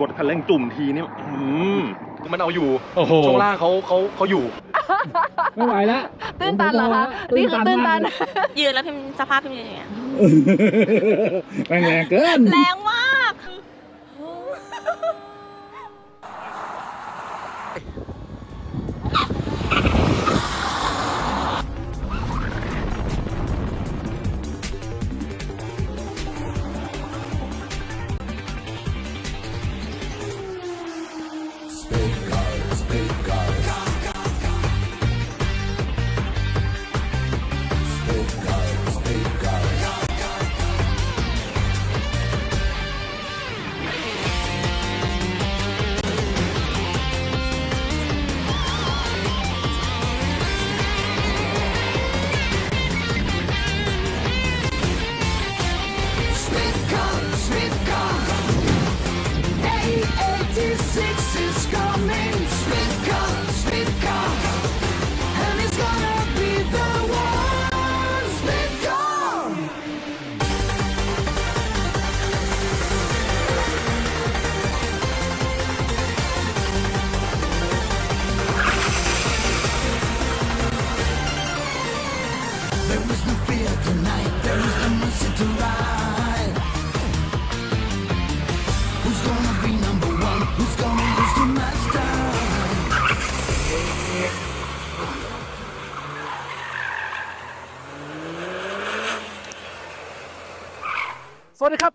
กดคันเร่งจุ่มทีนี่อืมมันเอาอยู่โอ้โหช่วงล่างเขาเขาเขาอยู่ ไม่ไหวแล้วตื้นตันเหรอคะนี่คือตื้นตันมากยืนแล้วพิมพ์สภาพพิมพ์อย่างเงี้ยแรงแรงเกิน แรงมาก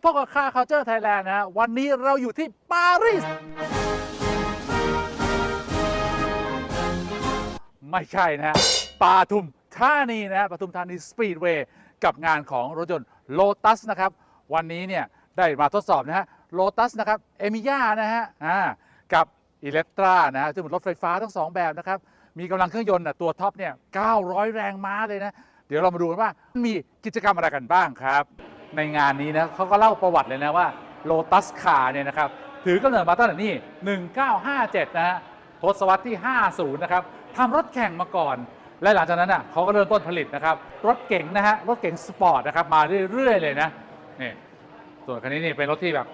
พบกับคาเคาเจอร์ไทยแลนด์นะฮะวันนี้เราอยู่ที่ปารีส ไม่ใช่นะฮะปาทุมธานีนะฮะปทุมธานีสปีดเวย์กับงานของรถยนต์โลตัสนะครับ วันนี้เนี่ยได้มาทดสอบนะฮะโลตัสนะครับ เอมิยานะฮะอ่ากับอิเล็กตรานะฮะซึ่งเป็นรถไฟฟ้าทั้งสองแบบนะครับ มีกำลังเครื่องยนต์น่ะตัวท็อปเนี่ย 900 แรงม้าเลยนะ เดี๋ยวเรามาดูกันว่ามีกิจกรรมอะไรกันบ้างครับ ในงานนี้นะเขาก็เล่าประวัติเลยนะว่าโลตัสคาเนี่ยนะครับถือกำเนิดมาตั้งแต่นี่1957 นะฮะทศวรรษที่ 50 นะครับทำรถแข่งมาก่อน และหลังจากนั้นอะเขาก็เริ่มต้นผลิตนะครับ รถเก๋งนะฮะรถเก๋งสปอร์ตนะครับมาเรื่อยๆเลยนะนี่ส่วนคันนี้นี่เป็นรถที่แบบ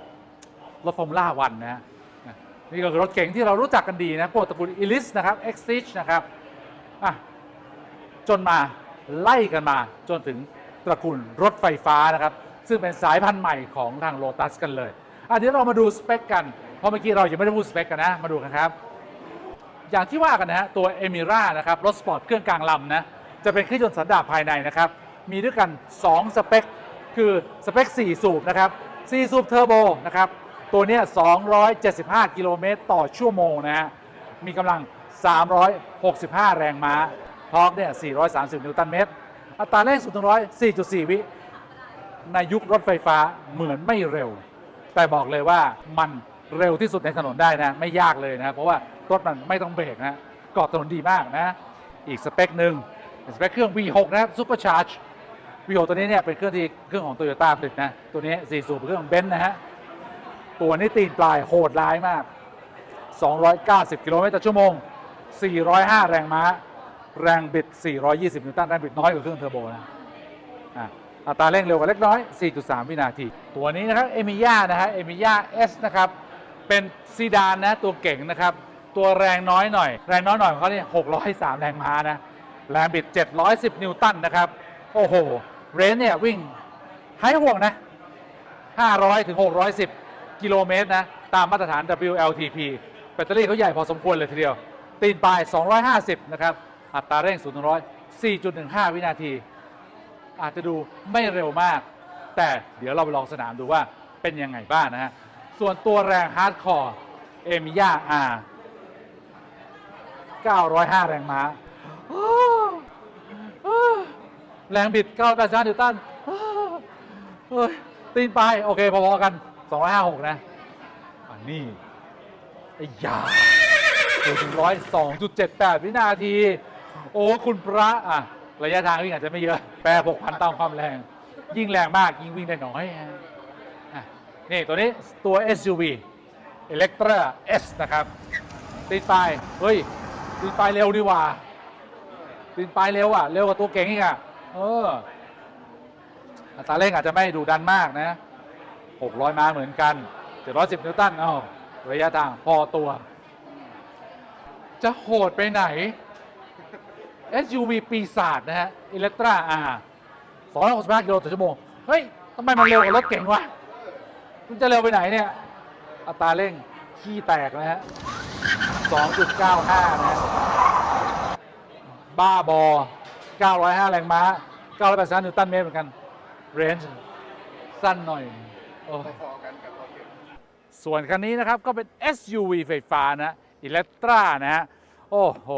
รถฟอร์มูล่าวันนะฮะนี่ก็คือรถเก๋งที่เรารู้จักกันดีนะพวกตระกูลอิลิสนะครับเอ็กซิชนะครับอะจนมาไล่กันมาจนถึงตระกูลรถไฟฟ้านะครับ ซึ่งเป็นสายพันธุ์ใหม่ของทางโ o ตัสกันเลยอันนี้เรามาดูสเปคกัน เพราะเมื่อกี้เรายังไม่ได้พูดสเปคกันนะ มาดูกันครับ อย่างที่ว่ากันนะฮะ ตัวเอมิรานะครับ รถสปอร์ตเครื่องกลางลำนะ จะเป็นเครื่องยนต์สันดาปภายในนะครับ มีด้วยกัน 2 สเปค คือสเปค 4 สูบนะครับ 4 สูบเทอร์โบนะครับ ตัวเนี้ย275 กิโลเมตรต่อชั่วโมงนะฮะ มีกำลัง 365 แรงม้า ทอร์กเนี่ย 430 นิวตันเมตร อัตราเร่ง0ถึง100 4.4 วิ ในยุครถไฟฟ้าเหมือนไม่เร็ว แต่บอกเลยว่ามันเร็วที่สุดในถนนได้นะ ไม่ยากเลยนะ เพราะว่ารถมันไม่ต้องเบรกนะเกาะถนนดีมากนะ อีกสเปคหนึ่งสเปคเครื่อง V6 นะครับ Supercharge V6 ตัวนี้เนี่ยเป็นเครื่องที่เครื่องของ Toyota ผลิตนะ ตัวนี้4สูบเครื่องของเบนซ์นะฮะตัวนี้ตีนปลายโหดร้ายมาก 290 กิโลเมตรต่อชั่วโมง 405 แรงม้า แรงบิด 420 นิวตันแรงบิดน้อยกว่าเครื่องเทอร์โบนะอะ อัตราเร่งเร็วกว่าเล็กน้อย 4.3 วินาที ตัวนี้นะครับเอมิยานะฮะเอมิยาเอสนะครับ เป็นซีดานนะตัวเก่งนะครับ ตัวแรงน้อยหน่อย แรงน้อยหน่อยของเขาเนี่ย603 แรงม้านะ แรงบิด 710 นิวตันนะครับ โอ้โห เรนเนี่ยวิ่งให้ห่วงนะ 500 ถึง 610 กิโลเมตรนะ ตามมาตรฐาน WLTP แบตเตอรี่เขาใหญ่พอสมควรเลยทีเดียว ตีนปลาย 250 นะครับ อัตราเร่ง 0-100 4.15 วินาที อาจจะดูไม่เร็วมาก แต่เดี๋ยวเราไปลองสนามดูว่าเป็นยังไงบ้างนะฮะ ส่วนตัวแรงฮาร์ดคอร์เอมิยา R 905 แรงม้า แรงบิด985นิวตันตีนปลายโอเค พอๆกัน 256 นะ อันนี้ไอ้ยาถึงร้อยสองจุดเจ็ดแปดวินาที โอ้ คุณพระ อะ ระยะทางวิ่งอาจจะไม่เยอะแปรผกพันตามความแรง ยิ่งแรงมากยิ่งวิ่งได้น้อยอะนี่ตัวนี้ตัว SUV Electra S นะครับตีนปลายเฮ้ยตีนปลายเร็วดีกว่าตีนปลายเร็วอะเร็วกว่าตัวเก่งอีกอะเอออัตราเร่งอาจจะไม่ดูดันมากนะ 600 ม้าเหมือนกัน 710 นิวตันเอ้าระยะทางพอตัว จะโหดไปไหน SUV ปีศาจนะฮะอิเล็กตราอา265กิโลต่อชั่วโมง เฮ้ยทำไมมันเร็วกว่ารถเก่งวะมันจะเร็วไปไหนเนี่ย อัตราเร่งขี้แตกนะฮะ 2.95 นะฮะ บ้าบอ 905 แรงม้า 985นิวตันเมตรเหมือนกันเรนจ์สั้นหน่อยโอ้ยส่วนคันนี้นะครับก็เป็น SUV ไฟฟ้านะอิเล็กตรานะฮะ โอ้โห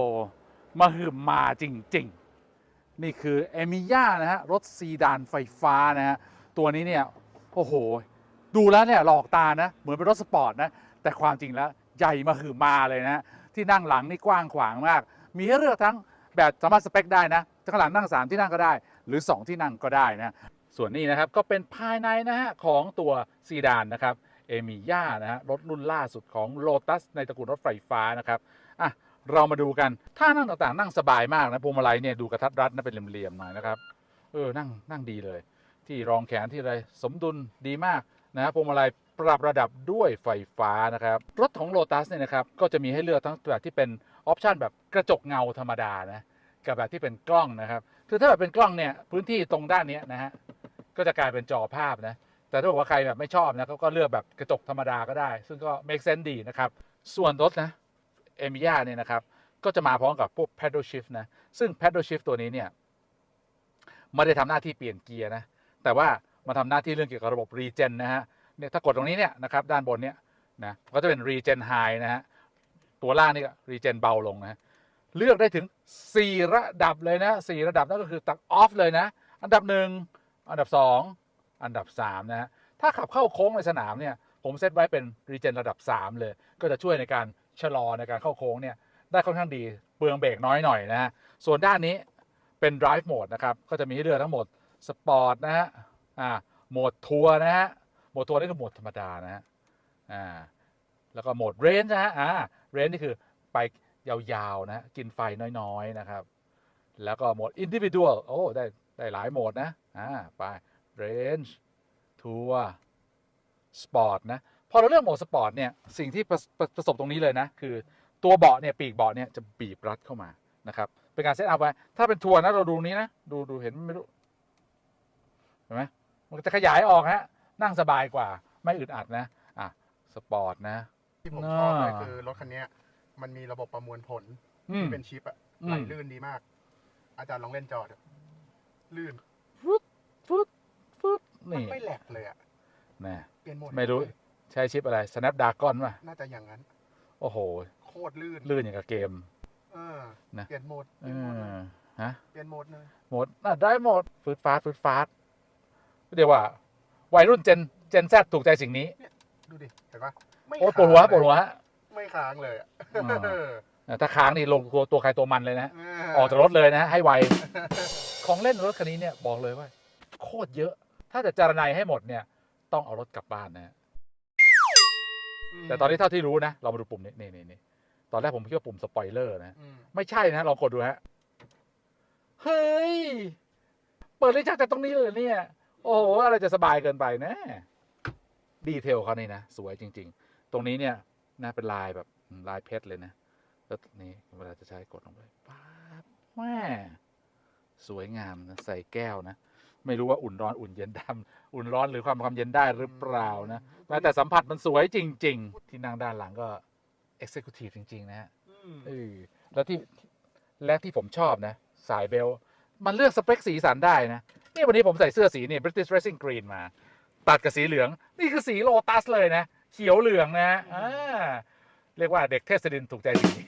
มาหืมมาจริง ๆ นี่คือเอมิย่านะฮะ รถซีดานไฟฟ้านะฮะ ตัวนี้เนี่ย โอ้โห ดูแล้วเนี่ยหลอกตานะ เหมือนเป็นรถสปอร์ตนะ แต่ความจริงแล้ว ใหญ่มาหือมาเลยนะ ที่นั่งหลังนี่กว้างขวางมาก มีให้เลือกทั้งแบบสามารถสเปคได้นะข้างหลังนั่ง 3 ที่นั่งก็ได้ หรือ 2 ที่นั่งก็ได้นะ ส่วนนี้นะครับก็เป็นภายในนะฮะของตัวซีดานนะครับเอมิย่านะฮะรถรุ่นล่าสุดของ Lotus ในตระกูลรถไฟฟ้านะครับอะ เรามาดูกันท่านั่งต่างๆ นั่งสบายมากนะพวงมาลัยเนี่ยดูกระทัดรัดนะเป็นเหลี่ยมๆหน่อยนะครับเออนั่งนั่งดีเลย ที่รองแขนที่อะไรสมดุลดีมากนะฮะพวงมาลัยปรับระดับด้วยไฟฟ้านะครับรถของ Lotus เนี่ยนะครับก็จะมีให้เลือกทั้งแบบที่เป็นออปชันแบบกระจกเงาธรรมดานะกับแบบที่เป็นกล้องนะครับคือถ้าแบบเป็นกล้องเนี่ยพื้นที่ตรงด้านนี้นะฮะก็จะกลายเป็นจอภาพนะแต่ถ้าบอกว่าใครแบบไม่ชอบนะก็เลือกแบบกระจกธรรมดาก็ได้ ซึ่งก็ make sense ดีนะครับส่วนรถนะ เอมิยาเนี่ยนะครับก็จะมาพร้อมกับพวก paddle shift นะ ซึ่ง paddle shift ตัวนี้เนี่ยไม่ได้ทำหน้าที่เปลี่ยนเกียร์นะ แต่ว่ามาทำหน้าที่เรื่องเกี่ยวกับระบบ regen นะฮะเนี่ยถ้ากดตรงนี้เนี่ยนะครับด้านบนเนี่ยนะก็จะเป็น regen high นะฮะตัวล่างนี่ก็ regen เบาลงนะเลือกได้ถึง 4 ระดับเลยนะ 4 ระดับนั่นก็คือตักออฟเลยนะ อันดับ 1 อันดับ 2 อันดับ 3 นะฮะถ้าขับเข้าโค้งในสนามเนี่ยผมเซตไว้เป็นรีเจนระดับ 3 เลย ก็จะช่วยในการ ชะลอในการเข้าโค้งเนี่ยได้ค่อนข้างดีเปลืองเบรกน้อยหน่อยนะฮะส่วนด้านนี้เป็น drive mode นะครับก็จะมีให้เลือกทั้งหมดสปอร์ตนะฮะอ่าโหมดทัวร์นะฮะโหมดทัวร์นี่คือโหมดธรรมดานะฮะอ่าแล้วก็โหมดเรนจ์นะฮะอ่าเรนจ์นี่คือไปยาวๆนะกินไฟน้อยๆนะครับ แล้วก็โหมด individual โอ้ได้ได้หลายโหมดนะอ่าไป range ทัวร์สปอร์ตนะ พอเราเลือกโหมดสปอร์ตเนี่ยสิ่งที่ประประประสบตรงนี้เลยนะคือตัวเบาะเนี่ยปีกเบาะเนี่ยจะบีบรัดเข้ามานะครับเป็นการเซตอัพไว้ถ้าเป็นทัวร์นะเราดูนี้นะดูดูเห็นไม่รู้เห็นไหมมันจะขยายออกฮะนั่งสบายกว่า ไม่อึดอัดนะอะสปอร์ตนะที่ผมชอบเลยอ่าคือรถคันเนี้ยมันมีระบบประมวลผลอืมที่เป็นชิปอะอืมไหลลื่นดีมาก อาจารย์ลองเล่นจอดลื่นฟึดฟึดฟึดมันนี่ไม่แหลกเลยอะนะเปลี่ยนโหมดไม่รู้ ใช้ชิปอะไร Snapdragon ป่ะ น่าจะอย่างนั้น โอ้โห โคตรลื่น ลื่นอย่างกับเกม เออนะ เปลี่ยนโหมดเปเอลี่ยนโหมดอเลยฮะเปลี่ยนโหมดเลยหมดน่ะได้หมดฟืดฟาดฟืดฟาดเดี๋ยวว่า วัยรุ่นเจนเจนแซถูกใจสิ่งนี้ ดูดิเห็นปะไม่โอ้ปวดหัวค้างปวดหัวฮะไม่ค้างเลยอะอ่า เออถ้าค้างนี่ลงตัวตัวใครตัวมันเลยนะเออกจากรถเลยนะ ให้ไว ของเล่นรถคันนี้เนี่ยบอกเลยว่า โคตรเยอะ ถ้าจะจารณัยให้หมดเนี่ย ต้องเอารถกลับบ้านนะฮะม แต่ตอนนี้เท่าที่รู้นะ เรามาดูปุ่มนี้นี่นี่นี่ตอนแรกผมคิดว่าปุ่มสปอยเลอร์นะอืมไม่ใช่นะ ลองกดดูฮะ เฮ้ย เปิดเลยจากจากตรงนี้เลยเนี่ย โอ้โห อะไรจะสบายเกินไปนะ ดีเทลเขานี่นะ สวยจริง ๆ ตรงนี้เนี่ยน่าเป็นลายแบบลายเพชรเลยนะ แล้วนี่เวลาจะใช้กดลงไปป๊าบแม่สวยงามนะ ใส่แก้วนะ ไม่รู้ว่าอุ่นร้อนอุ่นเย็นดำอุ่นร้อนหรือความความเย็นได้หรือเปล่านะแม้แต่สัมผัสมันสวยจริง ๆ ที่นั่งด้านหลังก็ Executive จริง ๆ นะฮะอืมเออแล้วที่และที่ผมชอบนะ สายเบล มันเลือกสเปคสีสันได้นะนี่วันนี้ผมใส่เสื้อสีนี่ British Racing Green มา ตัดกับสีเหลือง นี่คือสีโลตัสเลยนะ เขียวเหลืองนะฮะอ่าเรียกว่าเด็กเทสดินถูกใจสีนี้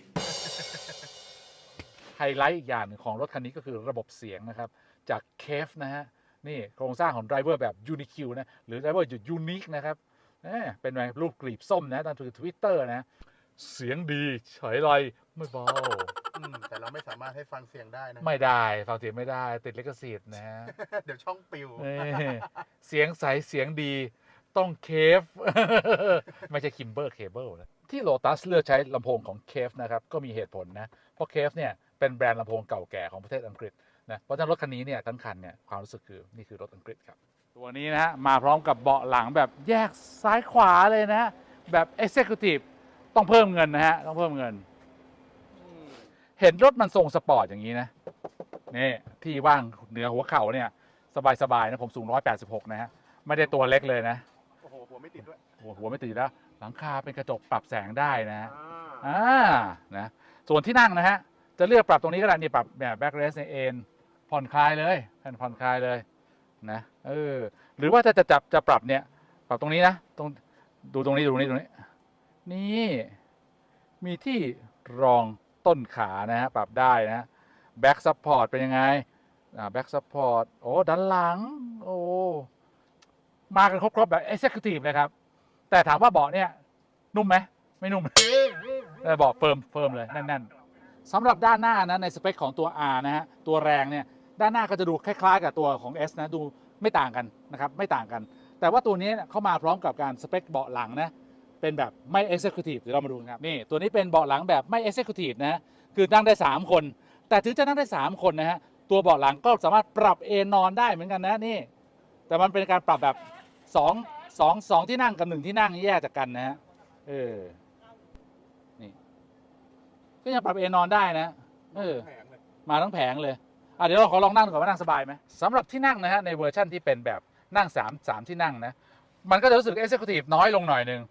ไฮไลท์อีกอย่างหนึ่งของรถคันนี้ก็คือระบบเสียงนะครับ จากเคฟนะฮะ นี่โครงสร้างของไดรเวอร์แบบ Uniq นะหรือไดรเวอร์ยูนิคนะครับเอ้ยเป็นไงรูปกลีบส้มนะตามถือทวิตเตอร์นะ เสียงดีเฉยไรไม่เบาอืมแต่เราไม่สามารถให้ฟังเสียงได้นะ ไม่ได้ฟังเสียงไม่ได้ติดลิขสิทธิ์นะฮะเดี๋ยวช่องปิวเอ้ยเสียงใสเสียงดีต้องเคฟไม่ใช่คิมเบอร์เคเบิลนะที่โ o ตัสเลือกใช้ลำโพงของเคฟนะครับ ก็มีเหตุผลนะ เพราะเคฟเนี่ยเป็นแบรนด์ลำโพงเก่าแก่ของประเทศอังกฤษ นะเพราะฉะนั้นรถคันนี้เนี่ยทั้งคันเนี่ยความรู้สึกคือนี่คือรถอังกฤษครับ ตัวนี้นะฮะมาพร้อมกับเบาะหลังแบบแยกซ้ายขวาเลยนะฮะแบบ Executive ต้องเพิ่มเงินนะฮะต้องเพิ่มเงิน เห็นรถมันทรงสปอร์ตอย่างนี้นะนี่ที่ว่างเหนือหัวเข่าเนี่ย สบายๆนะผมสูง 186 นะฮะไม่ได้ตัวเล็กเลยนะโอ้โหหัวไม่ติดด้วยหัวหัวไม่ติดแล้ว หลังคาเป็นกระจกปรับแสงได้นะฮะอ่าอ่านะส่วนที่นั่งนะฮะจะเลือกปรับตรงนี้ก็ได้นี่ปรับแบบแบ็กเรสในเอ็น ผ่อนคลายเลยแผ่นผ่อนคลายเลยนะเออหรือว่าจะจะจับจะปรับเนี่ย ปรับตรงนี้นะตรงดูตรงนี้ดูตรงนี้ตรงนี้ นี่มีที่รองต้นขานะฮะปรับได้นะแบ็กซัพพอร์ตเป็นยังไงอ่าแบ็กซัพพอร์ตโอ้ด้านหลังโอ้มากันครบๆแบบ Executive เลยครับ แต่ถามว่าเบาะเนี่ย นุ่มไหมไม่นุ่มเออเบาะเฟิร์มเฟิร์มเลยแน่นๆสำหรับด้านหน้านะในสเปคของตัว R นะฮะตัวแรงเนี่ย ด้านหน้าก็จะดูคล้ายๆ กับตัวของ S นะดูไม่ต่างกันนะครับไม่ต่างกัน แต่ว่าตัวนี้เข้ามาพร้อมกับการสเปคเบาะหลังนะเป็นแบบไม่ Executive เดี๋ยวเรามาดูครับนี่ตัวนี้เป็นเบาะหลังแบบไม่ Executive นะฮะคือนั่งได้ 3 คน แต่ถึงจะนั่งได้ 3 คนนะฮะตัวเบาะหลังก็สามารถปรับเอนนอนได้เหมือนกันนะนี่ แต่มันเป็นการปรับแบบ2 2 2ที่นั่งกับ 1 ที่นั่งแยกจากกันนะฮะเออนี่ก็ยังปรับเอนนอนได้นะเออมาทั้งแผงเลย อะเดี๋ยวเราขอลองนั่งดูก่อนว่านั่งสบายไหมสำหรับที่นั่งนะฮะในเวอร์ชั่นที่เป็นแบบนั่ง3 3ที่นั่งนะมันก็จะรู้สึก Executive น้อยลงหน่อยหนึ่ง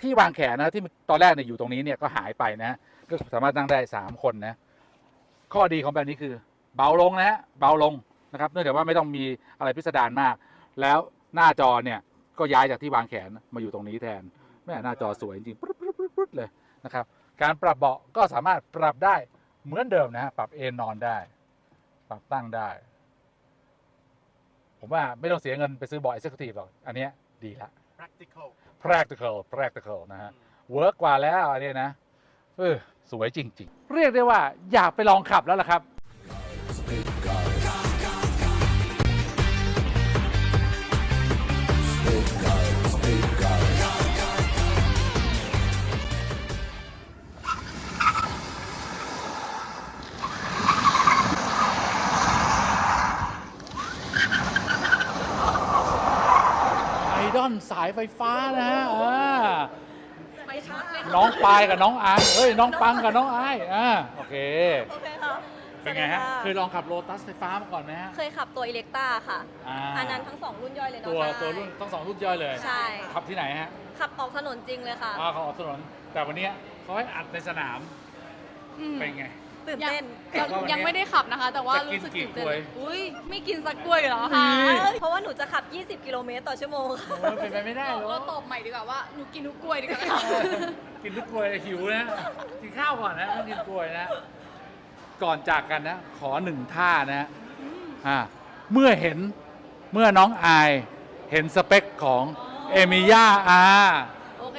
ที่วางแขนนะที่ตอนแรกเนี่ยอยู่ตรงนี้เนี่ยก็หายไปนะก็สามารถนั่งได้ 3 คนนะข้อดีของแบบนี้คือเบาลงนะฮะเบาลงนะครับเนื่องจากว่าไม่ต้องมีอะไรพิสดารมาก แล้วหน้าจอเนี่ยก็ย้ายจากที่วางแขนมาอยู่ตรงนี้แทนแม่หน้าจอสวยจริงๆปึ๊ดปึ๊ดปึ๊ดปึ๊ดเลยนะครับการปรับเบาะก็สามารถปรับได้เหมือนเดิมนะฮะปรับเอนนอนได้ ปรับตั้งได้ ผมว่าไม่ต้องเสียเงินไปซื้อเบาะ Executive หรอก อันเนี้ยดีละ practical practical practical นะฮะเวิร์กกว่าแล้วอันเนี้ยนะเออสวยจริง ๆ เรียกได้ว่าอยากไปลองขับแล้วล่ะครับ ไฟฟ้านะฮะอ่าไปชาร์จเลยค่ะน้องปายกับน้องอายเฮ้ยน้องปังกับน้องอายอ่าโอเค โอเคค่ะเป็นไงฮะสวัสดีเคยลองขับโ o ตัสไฟฟ้ามาก่อนไหมฮะ เคยขับตัวอิเล็กต้าค่ะ อ่า อันนั้นทั้งสองรุ่นย่อยเลยเนาะตัวใช่ ตัวรุ่นทั้งสองรุ่นย่อยเลยใช่ ขับที่ไหนฮะขับออกถนนจริงเลยค่ะอ่าเขาออกถนนแต่วันเนี้ยเขาให้อัดในสนามอืมเป็นไง ตื่นเต้นยัง แต่ว่าวันนี้ยังไม่ได้ขับนะคะ แต่ว่าจะกินรู้สึกกี่ตื่นเต้นกล้วย อุ้ยไม่กินสักกล้วยเหรอคะเพราะว่าหนูจะขับ 20 กิโลเมตรต่อชั่วโมงค่ะ โอ้ยเป็นไปไม่ได้หรเราอกตอบใหม่ดีกว่าว่าหนูกินทุกกล้วยดีกว่ากินทุกกลวยหิวนะ กินข้าวก่อนนะไม่กินกลวยนะ ก่อนจากกันนะ ขอหนึ่งท่านะอ่าเมื่อเห็นเมื่อน้องอาย เห็นสเปคของเอมิยาอา โอเค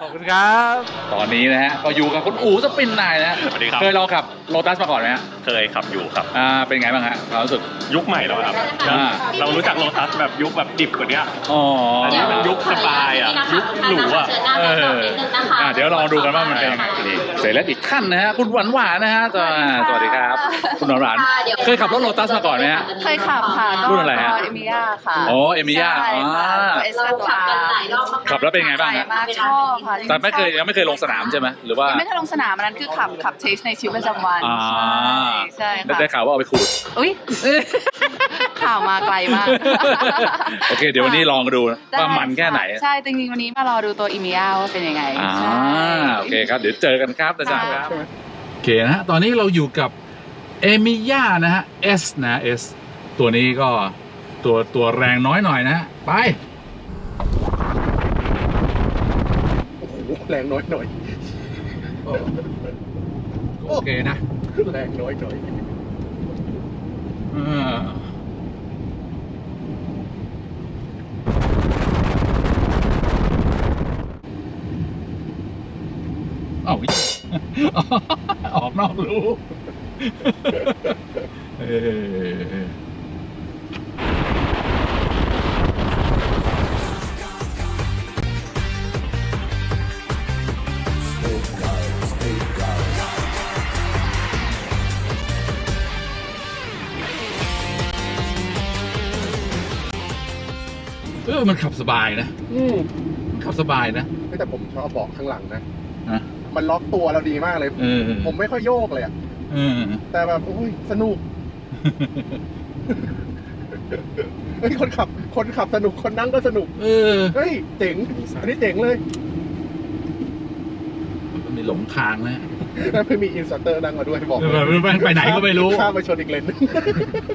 ขอบคุณครับ ตอนนี้นะฮะก็อยู่กับคุณอู๋สปินนายนะสวัสดีครับ เคยลองขับโ o ตัสมาก่อนไหมฮะเคยขับอยู่ครับ อ่าเป็นไงบ้างฮะความรู้สึก ยุคใหม่แล้วครับ อ่า เรารู้จักโลตัสแบบยุคแบบดิบกว่านี้อ๋ออันนี้มันยุค สบายอะยุคหรูอะเอออะเดี๋ยวลองดูกันว่ามันเป็นยังไงนี่เสร็จแล้วอีกท่านนะฮะคุณหวานหวานนะฮะสวัสดีสวัสดีครับ คุณหวานหวานเคยขับรถโ o ตัสมาก่อนไหมฮะ เคยขับค่ะรุ่นอะไรฮะเอมิยาค่ะอ๋อเอมิยาใช่ค่ะอ่าเอสตัวอาขับแล้วเป็นไงบ้างใหญ่ฮะ มากชอบค่ะแต่ไม่เคยยังไม่เคยลงสนามใช่ไหมหรือว่ายังไม่เคยลงสนามอันนั้นคือขับขับเทสในชีวิตประจำวันอ่าใช่ใช่ได้ค่ะได้ข่าวว่าเอาไปขูดอุ้ยข่าวมาไกลมาก โอเค เดี๋ยววันนี้ลองดูนะได้ว่ามันแค่ไหน ใช่ จริงๆ วันนี้มารอดูตัวอีมิยาว่าเป็นยังไงอ่าใช่โอเคครับ เดี๋ยวเจอกันครับอาจารย์คค่ะรับ โอเคนะฮะ ตอนนี้เราอยู่กับเอมิยานะฮะ S นะ S ตัวนี้ก็ตัวตัวแรงน้อยหน่อยนะฮะไป โอ้โห แรงน้อยหน่อย โอเคนะแรงน้อยหน่อยเออเอาอีกออกนอกรูเออ ออมันขับสบายนะอืมมันขับสบายนะเฮ้ยแต่ผมชอบเบาะข้างหลังนะฮะ มันล็อกตัวเราดีมากเลย เออผมไม่ค่อยโยกเลยอะเออแต่แบบโอ้ยสนุกเฮ้ยคนขับ คนขับสนุกคนนั่งก็สนุกเออเฮ้ยเจ๋งอันนี้เจ๋งเลยมันมีหลงทางนะแล้วไม่มีอินสตรัคเตอร์นั่งมาด้วยบอกเออไปไปไหนก็ไม่รู้ข้ามไปชนอีกเลน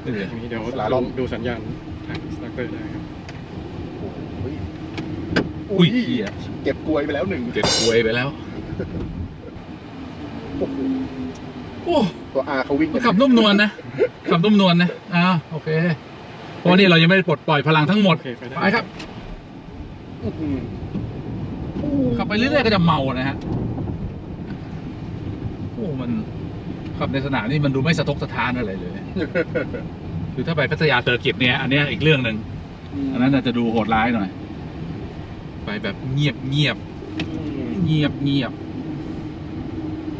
เอออย่างนี้เดี๋ยวสลาลอมดูสัญญาณทางสตาร์เตอร์ได้ครับอุ้ย อุ้ยเหี้ยเก็บกลวยไปแล้วหนึ่งเก็บกลวยไปแล้วโอ้โหโอ้ตัวอาเขาวิ่งมันขับนุ่มนวลนะขับนุ่มนวลนะอ้าวโอเคเพราะว่านี่เรายังไม่ได้ปลดปล่อยพลังทั้งหมดโอเคไปได้ไปครับอื้อหือขับไปเรื่อยๆก็จะเมานะฮะโอ้มันขับในสนามนี่มันดูไม่สะทกสะท้านอะไรเลยคือถ้าไปพัทยาเตอร์กิจเนี่ยอันเนี้ยอีกเรื่องหนึ่งอันนั้นอาจจะดูโหดร้ายหน่อย ไปแบบเงียบเงียบเงียบเงียบ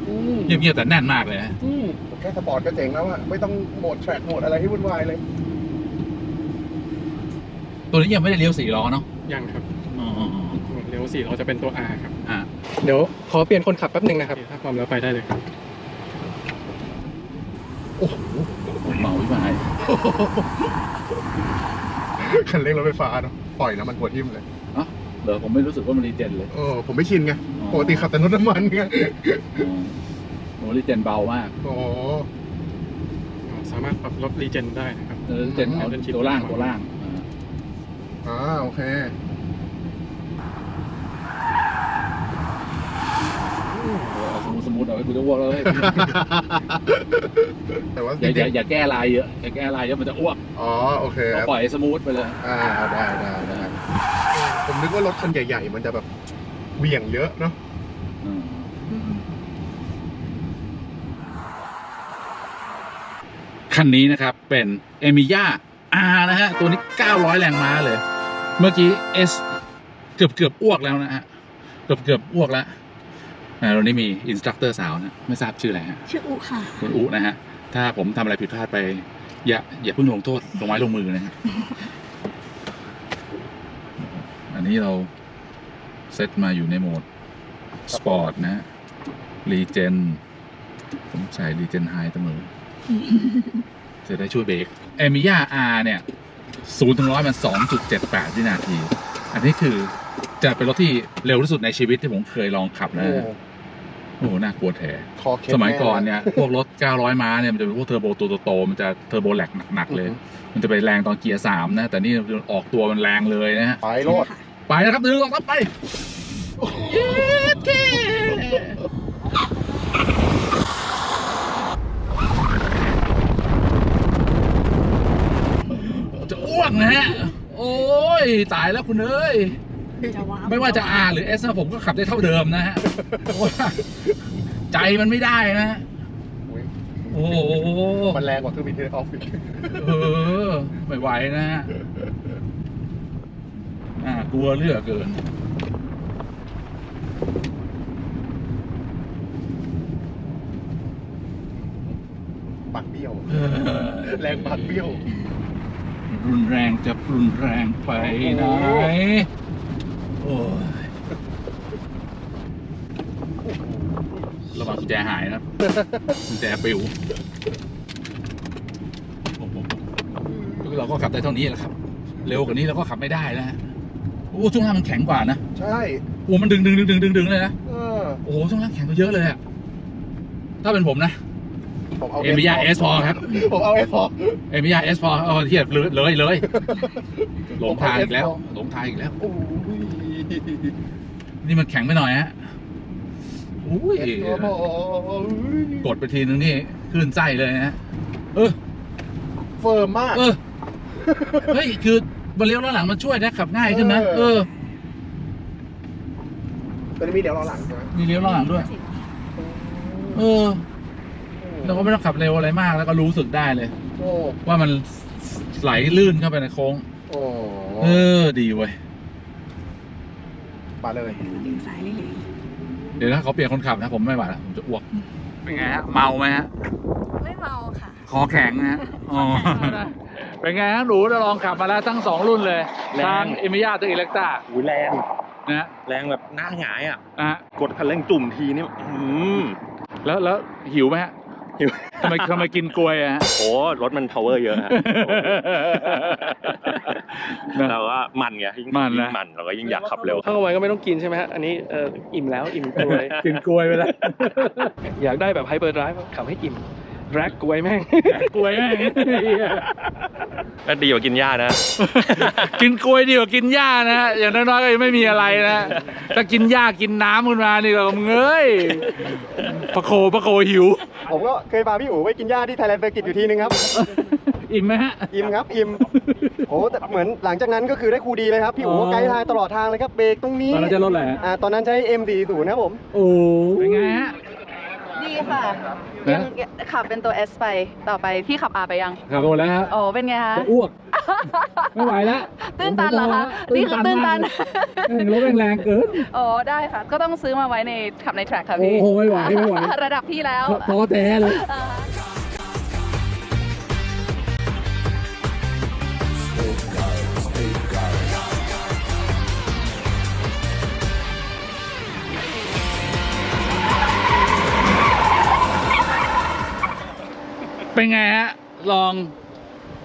อืมเงียบเงียบแต่แน่นมากเลยฮะอืมแค่สปอร์ตก็เจ๋งแล้วอะไม่ต้องโหมดแทร็กโหมดอะไรให้วุ่นวายเลย ตัวนี้ยังไม่ได้เลี้ยวสี่ล้อเนาะยังครับอ๋อเลี้ยวสี่เราจะเป็นตัว R ครับอะเดี๋ยวขอเปลี่ยนคนขับแป๊บหนึ่งนะครับถ้าพร้อมแล้วไปได้เลยครับโอ้โหเมาวิบายคันเร่งรถไฟฟ้าเนาะปล่อยน้ำมันหัวทิ่มเลย เอ้าเดี๋ยวผมไม่รู้สึกว่ามันรีเจนเลย เออผมไม่ชินไงอ๋อปกติขับแต่รถน้ำมันไงอ๋อโอ้รีเจนเบามากโอ้สามารถปรับลดรีเจนได้นะครับเออรีเจนเอาตัวล่างตัวล่างอ่าอ่าโอเคเอาสมูทสมูทเอาไว้กูจะอ้วกแล้วเฮ้ยแต่ว่าอย่าจอริย่างอย่าแก้ลายเยอะอย่าแก้ลายเยอะมันจะอ้วกๆอ๋อ โอเคคก็รับปล่อยให้สมูทไปเลย อ่าได้ได้ได้ ผมนึกว่ารถคันใหญ่ ๆ มันจะแบบเหวี่ยงเยอะเนาะคันนี้นะครับเป็นเอมิยา R นะฮะ ตัวนี้ 900 แรงม้าเลย เมื่อกี้ S เกือบเกือบอ้วกแล้วนะฮะ เกือบเกือบอ้วกแล้วอ่าตอนนี้มีอินสตรัคเตอร์สาวนะ ไม่ทราบชื่ออะไรฮะ ชื่ออุค่ะ คุณอุนะฮะ ถ้าผมทำอะไรผิดพลาดไป อย่าอย่าเพิ่งลงโทษลงไม้ลงมือนะฮะอั นนี้เราเซตมาอยู่ในโหมด สปอร์ตนะฮะรีเจน ผมใส่รีเจนไฮเสมอจะได้ช่วยเบรกเอมิยา R เนี่ยศูนย์ถึงร้อยมันสองจุดเจ็ดแปดวินาที อันนี้คือจะเป็นรถที่เร็วที่สุดในชีวิตที่ผมเคยลองขับนะโอ้ฮะโอ้โห น่ากลัวแท้คอเคล็ดสมัยก่อนแเนี่ย พวกรถ 900 ม้าเนี่ย มันจะเป็นพวกเทอร์โบตัวโตๆมันจะเทอร์โบแหลกหนัก ๆ เลยอือฮึมันจะไปแรงตอนเกียร์สามนะ แต่นี่ออกตัวมันแรงเลยนะฮะ ไปโลด ไปนะครับหนึ่งสองสามไปเย้เท่จะอ้วกนะฮะ โอ้ย ตายแล้วคุณเอ้ย ไม่ว่าจะ R หรือ S นะผมก็ขับได้เท่าเดิมนะฮะเพราะว่าใจมันไม่ได้นะฮะอุ๊ยโอ้โหมันแรงกว่าเครื่องบินเทเลออฟอีก เออ ไม่ไหวนะฮะอ่ากลัวเหลือเกินปากเบี้ยวเออแรงปากเบี้ยว รุนแรงจะรุนแรงไปไหน โอ้ยระวังกุญแจหายนะครับกุญแจปิวโอ้โหเราก็ขับได้เท่านี้แหละครับ เร็วกว่านี้เราก็ขับไม่ได้นะฮะ โอ้ช่วงล่างมันแข็งกว่านะใช่โอ้มันดึงดึงดึงดึงดึงดึงเลยนะเออโอ้โหช่วงล่างแข็งกว่าเยอะเลยอะถ้าเป็นผมนะผมเอาเอมิยาเอสพอครับผมเอาเอสพอเอมิยาเอสพอเออเทียบเลยเลยเลยหลงทางอีกแล้วหลงทางอีกแล้วโอ้ยนี่มันแข็งไปหน่อยฮะอุ้ยเอสพอกดไปทีนึงนี่ขึ้นไส้เลยนะเออเฟิร์มมากเออเฮ้ยคือ มาเลี้ยวล้อหลังมันช่วยนะขับง่ายขึ้นนะเออตอนนี้มีเดี๋ยวรอหลังใช่ไหมมีเลี้ยวล้อหลังด้วย เออเราก็ไม่ต้องขับเร็วอะไรมากแล้วก็รู้สึกได้เลย โอ้ว่ามันไหลลื่นเข้าไปในโค้ง โอ้เออ ดีเว้ยมาเลยเดี๋ยวถ้าเขาเปลี่ยนคนขับนะ ผมไม่ไหวแล้วผมจะอ้วก เป็นไงฮะ เมาไหมฮะ ไม่เมาค่ะ คอแข็งนะฮะอ๋อ เป็นไงฮะหนูเราลองขับมาแล้วทั้งสองรุ่นเลยแรงทางเอมิยาตัวอิเล็กต้าอุ้ยแรงนะฮะแรงแบบหน้าหงายอะ อะกดคันเร่งจุ่มทีนี่อืมแล้วแล้วหิวไหมฮะหิวทำไมทำไมกินกล้วยอะฮะ โอ้รถมัน power เยอะฮะ นะเราก็มันไงยิ่งมันนะ ยิ่งมันเราก็ยิ่งอยากขับเร็วถ้าเอาไว้ก็ไม่ต้องกินใช่ไหมฮะ อันนี้เอ่ออิ่มแล้วอิ่มกล้วยกินกล้วยไปแล้ว อยากได้แบบไฮเปอร์ไดรฟ์ขับให้อิ่ม แร็กกล้วยแม่ง กล้วยแม่งก็ดีกว่ากินหญ้านะ กินกล้วยดีกว่ากินหญ้านะฮะอย่างน้อยๆก็ยังไม่มีอะไรนะถ้ากินหญ้ากินน้ำขึ้นมานี่ก็มึงเอ้ยประโคประโคหิว ผมก็เคยพาพี่อู๋ไปกินหญ้าที่ไทยแลนด์เซอร์กิตอยู่ทีนึงครับ อิ่มไหมฮะ อิ่มครับ อิ่มโอ้แต่เหมือนหลังจากนั้นก็คือได้ครูดีเลยครับ พี่อู๋ก็ไกด์ทางตลอดทางเลยครับเบรกตรงนี้ตอนนั้นจะรถอะไรฮะอ่าตอนนั้นใช้ M40 นะครับผม โอ้เป็นไงฮะดี ค่ะนะยังขับเป็นตัว S ไปต่อไปพี่ขับ R ไปยังขับหมดแล้วฮะโอ้เป็นไงคะจะอ้วก ไม่ไหวแล้วตื้นตันเหรอคะนี่คือตื้นตันเออรถแรงๆเกินโอ้ได้ค่ะ ก็ต้องซื้อมาไว้ในขับในแทร็กค่ะโอ้พี่โหไม่ไหวไม่ไหวระดับพี่แล้วท้อแท้เลย เป็นไงฮะ ลอง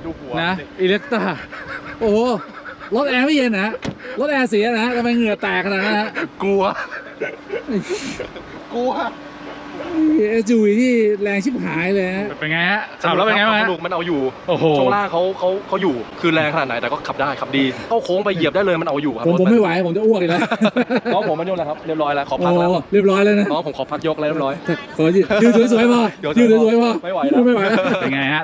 ดูหัวนะอิเล็กตาโอ้โหรถแอร์ไม่เย็นนะฮะรถแอร์เสียนะฮะทำไมเหงื่อแตกขนาดนั้นฮะกลัว กลัว เอจูที่แรงชิบหายเลยฮะเป็นไงฮะขับแล้วเป็นไงคบ้างรับฮะสนุกมันเอาอยู่โอ้โหช่วงล่างเขาเขาเขาอยู่ คือแรงขนาดไหนแต่ก็ขับได้ขับดีเข้าโค้งไปเหยียบได้เลยมันเอาอยู่ครับผมรถผมไม่ไหวผมจะอ้วกอีกแล้วน้องผมมันยกแล้วครับเรียบร้อยแล้วขอโอ้พักแล้วเรียบร้อยแล้วนะน้องผมขอพักยกแล้วเรียบร้อยขอยืนยืนสวยๆพอเดี๋ยวยืนสวยๆพอไม่ไหวแล้วไม่ไหวแล้วเป็นไงฮะ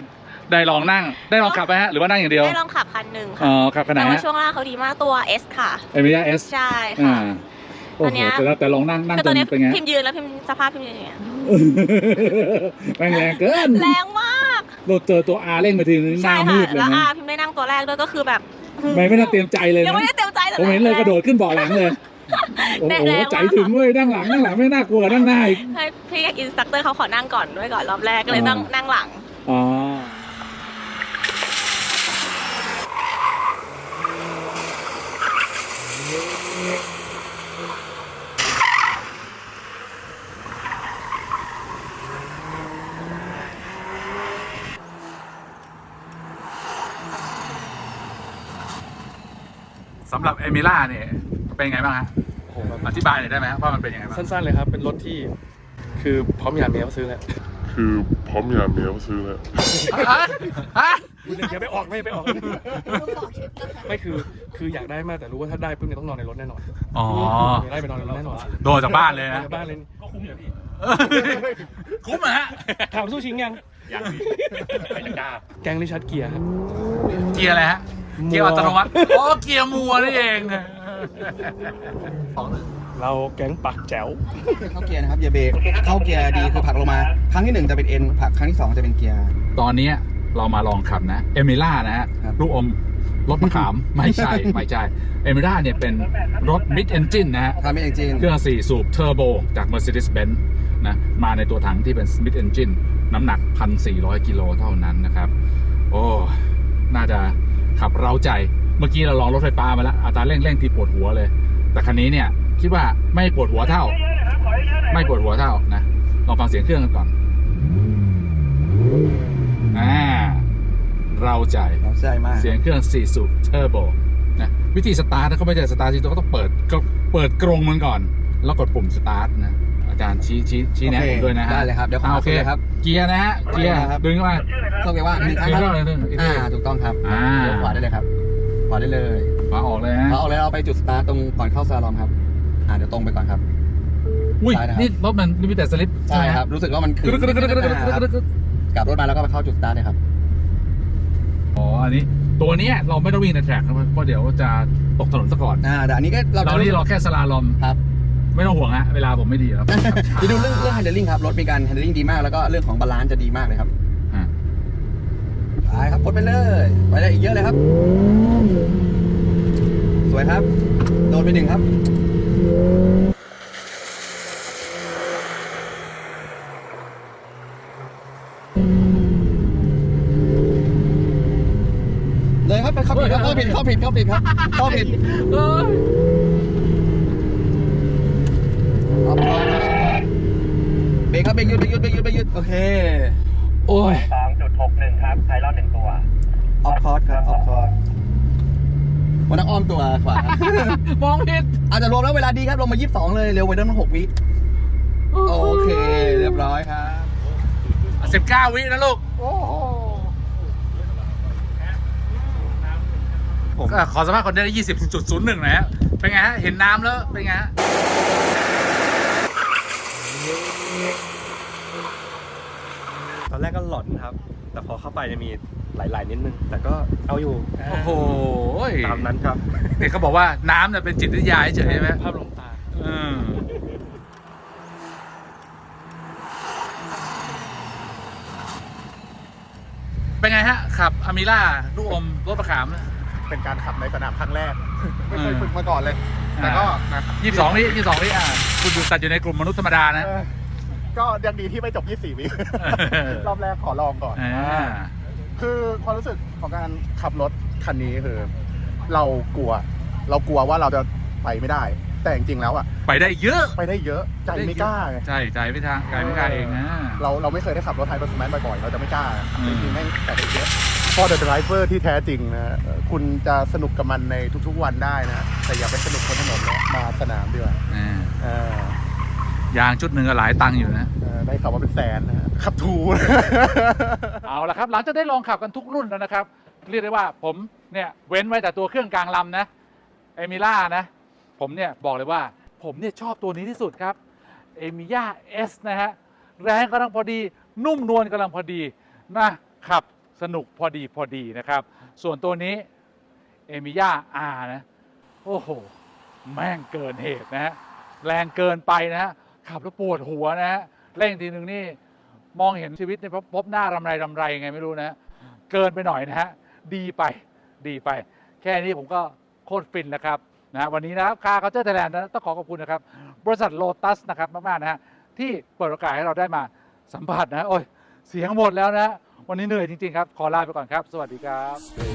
ได้ลองนั่งได้ลองขับไหมฮะหรือว่านั่งอย่างเดียวได้ลองขับคันหนึ่งอ๋อค่ะขับขนาดแต่ว่าฮะช่วงล่างเขาดีมากตัว S ค่ะเอเมริกาเอสใช่อ่าค่ะโอ้อันโหเนี้ยแต่ละแต่ลองนั่งนั่งคือจตอนนเนี้ยเป็นไงพิมพ์ยืนแล้วพิมพ์สภาพพิมพ์ยืนอย่างเงี้ย แรงแรงเกินแรงมากเราเจอตัวอาเร่งมาทีนึงหใช่น้าค่ะมืดเลยแล้วนะอาพิมพ์ได้นั่งตัวแรกด้วยก็คือแบบไม่ไม่น่าเตรียมใจเลยยังนะไม่ได้เต็มใจแต่ผมเห็นเลยกระโดดขึ้นเบาะหลังเลยโอ้แรงโหมากใจถึงเว้ยนั่งหลังนั่งหลังไม่น่ากลัวนั่งหน้าอีกให้พี่อินสตัคเตอร์เขาขอนั่งก่อนด้วยก่อนรอบแรกก็เลยอ่านั่งนั่งหลังอ๋อ หรับเอมิล่าเนี่ยเป็นไงบ้างฮะโอ้โหแบบอธิบายหน่อยได้ไหมครับว่ามันเป็นยังไงบ้างสั้นๆเลยครับ เป็นรถที่คือพร้อมหยาดเมียมาซื้อแล้วคือพร้อมหยามเมียมาซื้อแล้ว ฮะฮะอย่าไปออกไม่ไปออก ไม่คือคืออยากได้มากแต่รู้ว่าถ้าได้ปุ๊บเนี่ยต้องนอนในรถแน่นอนอ๋ออยากได้ไปนอนในรถแน่นอนโดนจากบ้านเลยนะจากบ้านเลยคุ้มเหรอฮะถามสู้ชิงยังยังดีไม่กล้าแกงริชาร์ดเกียร์ครับ เกียร์อะไรฮะ เกียร์อัตโนมัติอ๋อเกียร์มัวนี่เองเราแก๊งปักแจ๋วเข้าเกียร์นะครับอย่าเบรกเข้าเกียร์ดีคือผลักลงมา ครั้งที่หนึ่งจะเป็นเอ็นผลักครั้งที่สองจะเป็นเกียร์ ตอนนี้เรามาลองขับนะ เอมิล่านะฮะครับลูกอมรถมะขามไม่ใช่ ไม่ใช่ เอมิล่าเนี่ยเป็นรถ mid engine นะฮะทำไม่เองจริงเครื่อง4สูบเทอร์โบจาก Mercedes-Benz นะมาในตัวถังที่เป็น mid engine น้ำหนัก 1,400 กิโลเท่านั้นนะครับ โอ้ น่าจะ ขับเร้าใจ เมื่อกี้เราลองรถไฟฟ้ามาแล้วอัตราเร่งเร่งที่ปวดหัวเลย แต่คันนี้เนี่ยคิดว่าไม่ปวดหัวเท่า ไม่ปวดหัวเท่านะลองฟังเสียงเครื่องกันก่อนอ่าเราใจเราใจมากเสียงเครื่อง4สูบเทอร์โบนะวิธีสตาร์ทเขาไม่ใช่สตาร์ทที่ตัวก็ต้องเปิดก็เปิดกรงมันก่อน แล้วกดปุ่มสตาร์ทนะ อาจารย์ชี้ชี้ชี้แนะโอเคผมด้วยนะฮะได้เลยครับเดี๋ยวขออ่าโอเคคุยเลยครับ เกียร์นะฮะเกียร์ครับดึงเข้ามาเข้าเกียร์ว่างหนึ่งครั้งดึงคเข้ารับมาเลยดึงอ่าถูกต้องครับอ่าเลี้ยวขวาได้เลยครับขวาได้เลยขวาออกเลยฮะขวาออกเลยเราไปจุดสตาร์ทตรงก่อนเข้าซาลอนครับอ่าเดี๋ยวตรงไปก่อนครับอุ้ยซ้ายนะครับนี่รถมันนี่มีแต่สลิปใช่ครับรู้สึกว่ามันกคือรึ๊ดกรึ๊ดกรึ๊ดกรึ๊ดกรึ๊ดกรึ๊ดกรึ๊ดกรึ๊ดกลับรถมาแล้วก็ไปเข้าจุดสตาร์ทเลยครับอ๋ออันนี้ตัวเนี้ยเราไม่ต้องวิ่งในแทร็กนะเพราะเดี๋ยวจะตกถนนซะก่อนอ่าแต่อันนี้ก็เราเรานี่เราแค่สลาลอมครับ ไม่ต้องห่วงฮะเวลาผมไม่ดีครับเดี๋ยวดูเรื่องเรื่อง handling ครับ รถมีการ handling ดีมาก แล้วก็เรื่องของบาลานซ์จะดีมากเลยครับอะไปครับพ้นไปเลย ไปได้อีกเยอะเลยครับ สวยครับ โดนไปหนึ่งครับเข้าผิดครับเข้าผิดเข้าผิดเข้าผิดครับเข้าผิดออ ฟคอร์สเบรกครับเบรกหยุดเบรกหยุดเบรกหยุดเบรกหยุดโอเค โอ้ยสองจุดหกหนึ่งครับไพลอนหนึ่งตัวออฟคอร์สครับออฟคอร์สวันนักอ้อมตัวขวา มองผิดอาจจะรวมแล้วเวลาดีครับลงมา 22 เลยเร็วไปตั้ง6วิโอเค เรียบร้อยครับสิบเก้าวินะลูกผมก็ขอสัมภาษณ์คนได้ยี่สิบจุดศูนย์หนึ่งนะฮะเป็นไงฮะ เห็นน้ำแล้ว เป็นไงฮะ ตอนแรกก็หลอนครับ แต่พอเข้าไปจะมีหลายๆนิดนึง แต่ก็เอาอยู่โอ้โหตามนั้นครับเนี่ยเขาบอกว่าน้ำเนี่ยเป็นจิตวิทยาเฉยๆใช่ไหมภาพลงตาอืมเป็นไงฮะ ขับอามิล่าลูกอมรถประขาม เป็นการขับในสนามครั้งแรก ไม่เคยอืมฝึกมาก่อนเลย แต่ก็นะยี่สิบสองวิยี่สิบสองวิอะคุณอยู่ตัดอยู่ในกลุ่มมนุษย์ธรรมดานะ เออก็ยังดีที่ไม่จบ 24 วิเออรอบแรกขอลองก่อน อ่า คือความรู้สึกของการขับรถคันนี้คือ เรากลัว เรากลัวว่าเราจะไปไม่ได้ แต่จริงๆแล้วอะไปได้เยอะ ไปได้เยอะใจไม่กล้าไง ใช่ใจไม่ทางใจไม่กล้าเองนะ เราเราไม่เคยได้ขับรถไฮเปอร์สแมนบ่อยๆเราจะไม่กล้าอืมจริงๆแม่งแต่ได้เยอะ พอเดอะไดรเวอร์ที่แท้จริงนะเอ่อคุณจะสนุกกับมันในทุกๆวันได้นะ แต่อย่าไปสนุกบนถนนนะมาสนามดีกว่าอ่าเออยางชุดหนึ่งก็หลายตังค์อยู่นะ เออได้ข่าวว่าเป็นแสนนะฮะขับทู เอาละครับหลังจากได้ลองขับกันทุกรุ่นแล้วนะครับ เรียกได้ว่าผมเนี่ยเว้นไว้แต่ตัวเครื่องกลางลำนะเอมิล่านะ ผมเนี่ยบอกเลยว่า ผมเนี่ยชอบตัวนี้ที่สุดครับเอมิย่าเอสนะฮะ แรงกำลังพอดี นุ่มนวลกำลังพอดีนะขับ สนุกพอดีพอดีนะครับ ส่วนตัวนี้เอมิย่าอานะ โอ้โห แม่งเกินเหตุนะฮะแรงเกินไปนะฮะขับแล้วปวดหัวนะฮะเร่งทีหนึ่งนี่มองเห็นชีวิตในพบหน้ารำไรรำไรไงไม่รู้นะ เกินไปหน่อยนะฮะดีไปดีไป แค่นี้ผมก็โคตรฟินแล้วครับนะวันนี้นะครับคาเคาเจอร์ไทยแลนด์นะต้องขอขอบคุณนะครับ บริษัทโลตัสนะครับมาก ๆ นะฮะที่เปิดโอกาสให้เราได้มาสัมผัสนะ โอ้ย เสียงหมดแล้วนะ วันนี้เหนื่อยจริงๆครับ ขอลาไปก่อนครับ สวัสดีครับ